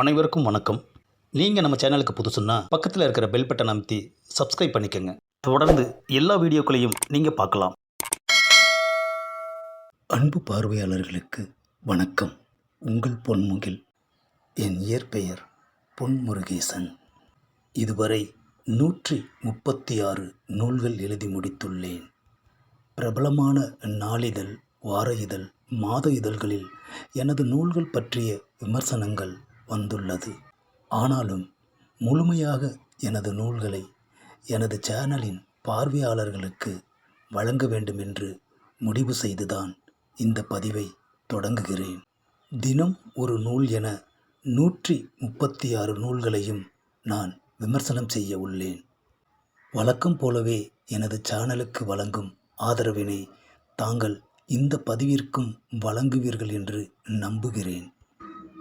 அனைவருக்கும் வணக்கம். நீங்கள் நம்ம சேனலுக்கு புதுசுன்னா பக்கத்தில் இருக்கிற பெல் பட்டன் அமைத்தி சப்ஸ்கிரைப் பண்ணிக்கோங்க. தொடர்ந்து எல்லா வீடியோக்களையும் நீங்கள் பார்க்கலாம். அன்பு பார்வையாளர்களுக்கு வணக்கம். உங்கள் பொன்முகில் என் இயற்பெயர் பொன்முருகேசன். இதுவரை நூற்றி முப்பத்தி ஆறு நூல்கள் எழுதி முடித்துள்ளேன். பிரபலமான நாளிதழ் வார இதழ் மாத இதழ்களில் எனது நூல்கள் பற்றிய விமர்சனங்கள் வந்துள்ளது. ஆனாலும் முழுமையாக எனது நூல்களை எனது சேனலின் பார்வையாளர்களுக்கு வழங்க வேண்டும் என்று முடிவு செய்துதான் இந்த பதிவை தொடங்குகிறேன். தினம் ஒரு நூல் என நூற்றி முப்பத்தி ஆறு நூல்களையும் நான் விமர்சனம் செய்ய உள்ளேன். வழக்கம் போலவே எனது சேனலுக்கு வழங்கும் ஆதரவினை தாங்கள் இந்த பதிவிற்கும் வழங்குவீர்கள் என்று நம்புகிறேன்.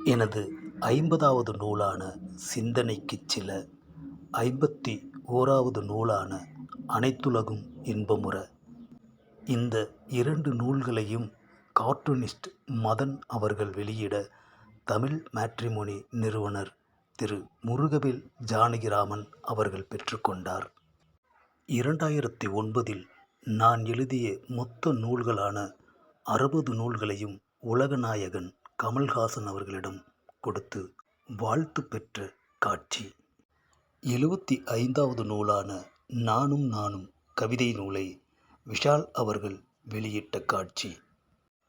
எனது ஐம்பதாவது நூலான சிந்தனைக்கு சில ஐம்பத்தி ஓராவது நூலான அனைத்துலகும் இன்பமுற. இந்த இரண்டு நூல்களையும் கார்ட்டூனிஸ்ட் மதன் அவர்கள் வெளியிட தமிழ் மேட்ரிமோனி நிறுவனர் திரு முருகவேல் ஜானகிராமன் அவர்கள் பெற்றுக்கொண்டார் இரண்டாயிரத்தி ஒன்பதில் நான் எழுதிய மொத்த நூல்களான அறுபது நூல்களையும் உலகநாயகன் கமல்ஹாசன் அவர்களிடம் கொடுத்து வாழ்த்து பெற்ற காட்சி. எழுபத்தி ஐந்தாவது நூலான நானும் நானும் கவிதை நூலை விஷால் அவர்கள் வெளியிட்ட காட்சி.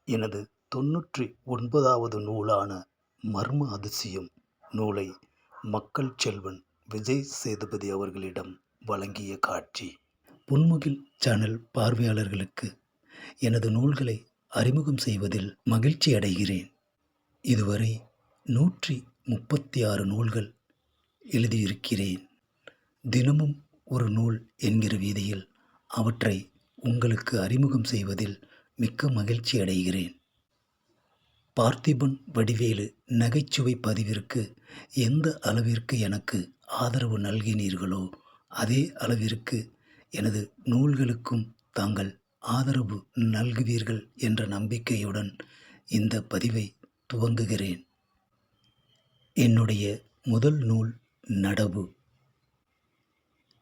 எனது தொன்னூற்றி ஒன்பதாவது நூலான மர்ம அதிசயம் நூலை மக்கள் செல்வன் விஜய் சேதுபதி அவர்களிடம் வழங்கிய காட்சி. புன்முகில் சேனல் பார்வையாளர்களுக்கு எனது நூல்களை அறிமுகம் செய்வதில் மகிழ்ச்சி அடைகிறேன் இதுவரை நூற்றி முப்பத்தி ஆறு நூல்கள் எழுதியிருக்கிறேன். தினமும் ஒரு நூல் என்கிற வீதியில் அவற்றை உங்களுக்கு அறிமுகம் செய்வதில் மிக்க மகிழ்ச்சி அடைகிறேன். பார்த்திபன் வடிவேலு நகைச்சுவை பதிவிற்கு எந்த அளவிற்கு எனக்கு ஆதரவு நல்கினீர்களோ அதே அளவிற்கு எனது நூல்களுக்கும் தாங்கள் ஆதரவு நல்குவீர்கள் என்ற நம்பிக்கையுடன் இந்த பதிவை துவங்குகிறேன். என்னுடைய முதல் நூல் நடவு.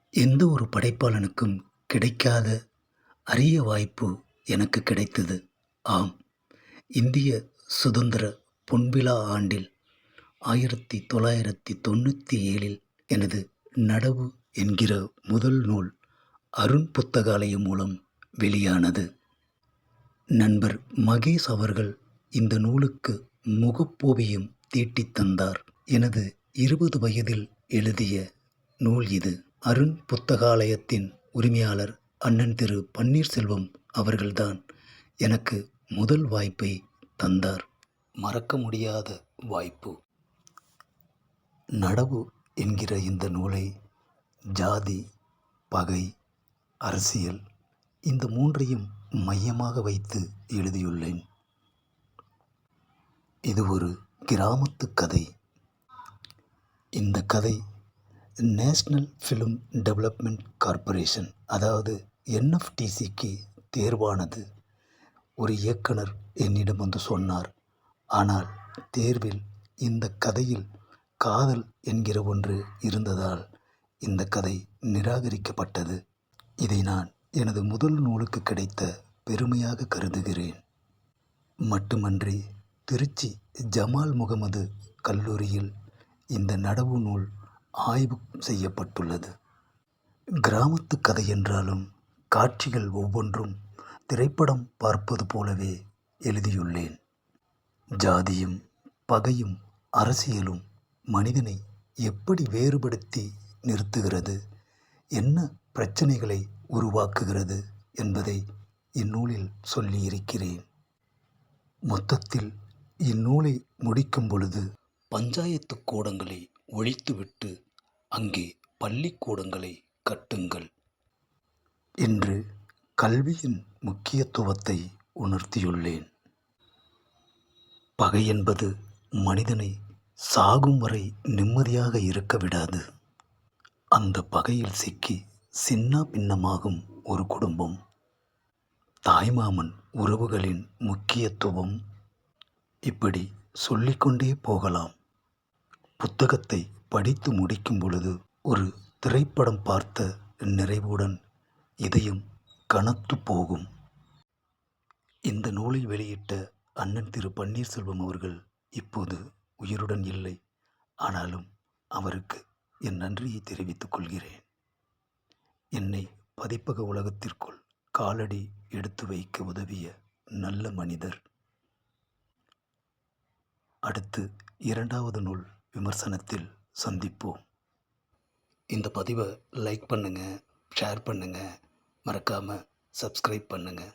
எந்த ஒரு படைப்பாளனுக்கும் கிடைக்காத அரிய வாய்ப்பு எனக்கு கிடைத்தது. ஆம் இந்திய சுதந்திர பொன்விழா ஆண்டில் ஆயிரத்தி தொள்ளாயிரத்தி தொண்ணூற்றி ஏழில் எனது நடவு என்கிற முதல் நூல் அருண் புத்தகாலயம் மூலம் வெளியானது. நண்பர் மகேஷ் அவர்கள் இந்த நூலுக்கு முகப்போவியம் தீட்டித் தந்தார். எனது இருபது வயதில் எழுதிய நூல் இது. அருண் புத்தகாலயத்தின் உரிமையாளர் அண்ணன் திரு பன்னீர்செல்வம் அவர்கள்தான் எனக்கு முதல் வாய்ப்பை தந்தார். மறக்க முடியாத வாய்ப்பு. நடவு என்கிற இந்த நூலை ஜாதி பகை அரசியல் இந்த மூன்றையும் மையமாக வைத்து எழுதியுள்ளேன். இது ஒரு கிராமத்து கதை. இந்த கதை நேஷ்னல் ஃபிலிம் டெவலப்மெண்ட் கார்ப்பரேஷன் அதாவது என்எஃப்டிசிக்கு தேர்வானது. ஒரு இயக்குனர் என்னிடம் வந்து சொன்னார் ஆனால் தேர்வில் இந்த கதையில் காதல் என்கிற ஒன்று இருந்ததால் இந்த கதை நிராகரிக்கப்பட்டது. இதை நான் எனது முதல் நூலுக்கு கிடைத்த பெருமையாக கருதுகிறேன். மட்டுமன்றி திருச்சி ஜமால் முகமது கல்லூரியில் இந்த நடவு நூல் ஆய்வு செய்யப்பட்டுள்ளது. கிராமத்து கதை என்றாலும் காட்சிகள் ஒவ்வொன்றும் திரைப்படம் பார்ப்பது போலவே எழுதியுள்ளேன். ஜாதியும் பகையும் அரசியலும் மனிதனை எப்படி வேறுபடுத்தி நிறுத்துகிறது என்ன பிரச்சனைகளை உருவாக்குகிறது என்பதை இந்நூலில் சொல்லியிருக்கிறேன். மொத்தத்தில் இந்நூலை முடிக்கும் பொழுது பஞ்சாயத்து கூடங்களை ஒழித்துவிட்டு அங்கே பள்ளிக்கூடங்களை கட்டுங்கள். என்று கல்வியின் முக்கியத்துவத்தை உணர்த்தியுள்ளேன். பகை என்பது மனிதனை சாகும் வரை நிம்மதியாக இருக்க விடாது. அந்த பகையில் சிக்கி சின்ன பின்னமாகும் ஒரு குடும்பம். தாய்மாமன் உறவுகளின் முக்கியத்துவம் இப்படி சொல்லிக்கொண்டே போகலாம். புத்தகத்தை படித்து முடிக்கும் பொழுது ஒரு திரைப்படம் பார்த்த நிறைவுடன் இதயம் கனத்து போகும். இந்த நூலை வெளியிட்ட அண்ணன் திரு. பன்னீர்செல்வம் அவர்கள் இப்போது உயிருடன் இல்லை. ஆனாலும் அவருக்கு என் நன்றியை தெரிவித்துக் கொள்கிறேன். என்னை பதிப்பக உலகத்திற்குள் காலடி எடுத்து வைக்க உதவிய நல்ல மனிதர் அடுத்து இரண்டாவது நூல் விமர்சனத்தில் சந்திப்போம். இந்த பதிவை லைக் பண்ணுங்கள் ஷேர் பண்ணுங்கள் மறக்காமல் சப்ஸ்கிரைப் பண்ணுங்கள்